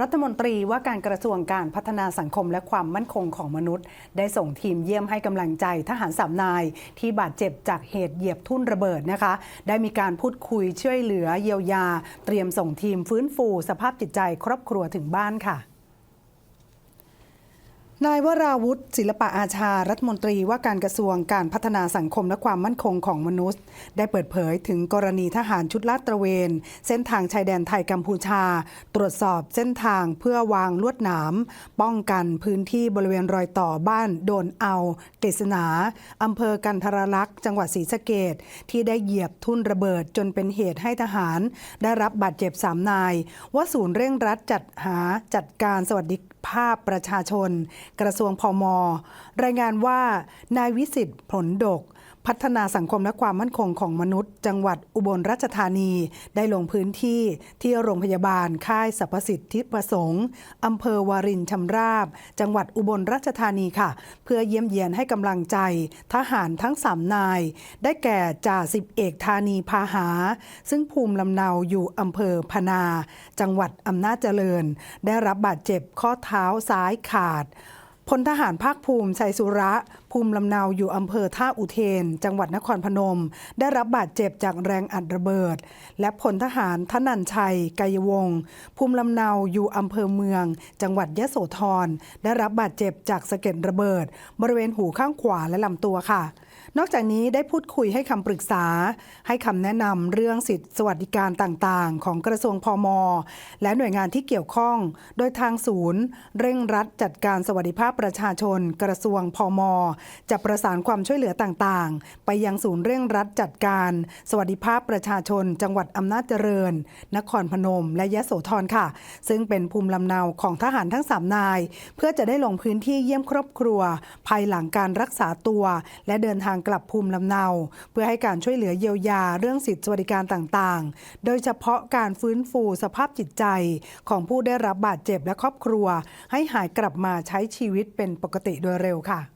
รัฐมนตรีว่าการกระทรวงการพัฒนาสังคมและความมั่นคงของมนุษย์ ได้ส่งทีมเยี่ยมให้กำลังใจทหารสามนาย ที่บาดเจ็บจากเหตุเหยียบทุ่นระเบิดนะคะ ได้มีการพูดคุยช่วยเหลือเยียวยา เตรียมส่งทีมฟื้นฟูสภาพจิตใจครอบครัวถึงบ้านค่ะ นายวราวุฒิศิลปะอาชารัฐมนตรีว่าการกระทรวงการพัฒนาสังคมและความมั่นคงของมนุษย์ ได้เปิดเผยถึงกรณีทหารชุดลาดตระเวน เส้นทางชายแดนไทยกัมพูชา ตรวจสอบเส้นทางเพื่อวางลวดหนาม ป้องกันพื้นที่บริเวณรอยต่อบ้านโดนเอากฤษณาอำเภอกันทรลักษ์จังหวัดศรีสะเกดที่ได้เหยียบทุ่นระเบิดจนเป็นเหตุให้ทหาร ได้รับบาดเจ็บสามนาย ว่าศูนย์เร่งรัดจัดหาจัดการสวัสดิภาพประชาชนกระทรวงพมรายงานว่านายวิสิทธิ์ผลดก พัฒนาสังคมและความมั่นคงของมนุษย์ จังหวัดอุบลราชธานี ได้ลงพื้นที่ที่โรงพยาบาลค่ายสรรพสิทธิประสงค์อำเภอวารินชำราบ จังหวัดอุบลราชธานีค่ะ เพื่อเยี่ยมเยียนให้กำลังใจทหารทั้งสามนาย ได้แก่จ่าสิบเอกธานีพาหา ซึ่งภูมิลำเนาอยู่อำเภอพนา จังหวัดอำนาจเจริญ ได้รับบาดเจ็บข้อเท้าซ้ายขาด พลทหารภาคภูมิชัยสุระ ภูมิลำเนาอยู่อำเภอท่าอุเทน จังหวัดนครพนม ได้รับบาดเจ็บจากแรงอัดระเบิด และพลทหารทนันชัย กายวงศ์ภูมิลำเนาอยู่อำเภอเมือง จังหวัดยะโสธรได้รับบาดเจ็บจากสะเก็ดระเบิด บริเวณหูข้างขวาและลำตัวค่ะ นอกจากนี้ได้พูดคุยให้คำปรึกษา ให้คำแนะนำเรื่องสิทธิสวัสดิการต่างๆ ของกระทรวงพมและหน่วยงานที่เกี่ยวข้อง โดยทางศูนย์ เร่งรัดจัดการสวัสดิภาพประชาชน กระทรวงพมจะประสานความช่วยเหลือต่างๆ ไปยังศูนย์เร่งรัดจัดการ สวัสดิภาพประชาชน จังหวัดอำนาจเจริญ นครพนม และยะโสธรค่ะ ซึ่งเป็นภูมิลำเนาของทหารทั้งสามนาย เพื่อจะได้ลงพื้นที่เยี่ยมครอบครัว ภายหลังการรักษาตัว และเดินทางางกลับภูมิลำเนา เพื่อให้การช่วยเหลือเยียวยาเรื่องสิทธิสวัสดิการต่างๆ โดยเฉพาะการฟื้นฟูสภาพจิตใจ ของผู้ได้รับบาดเจ็บและครอบครัว ให้หายกลับมาใช้ชีวิตเป็นปกติโดยเร็วค่ะ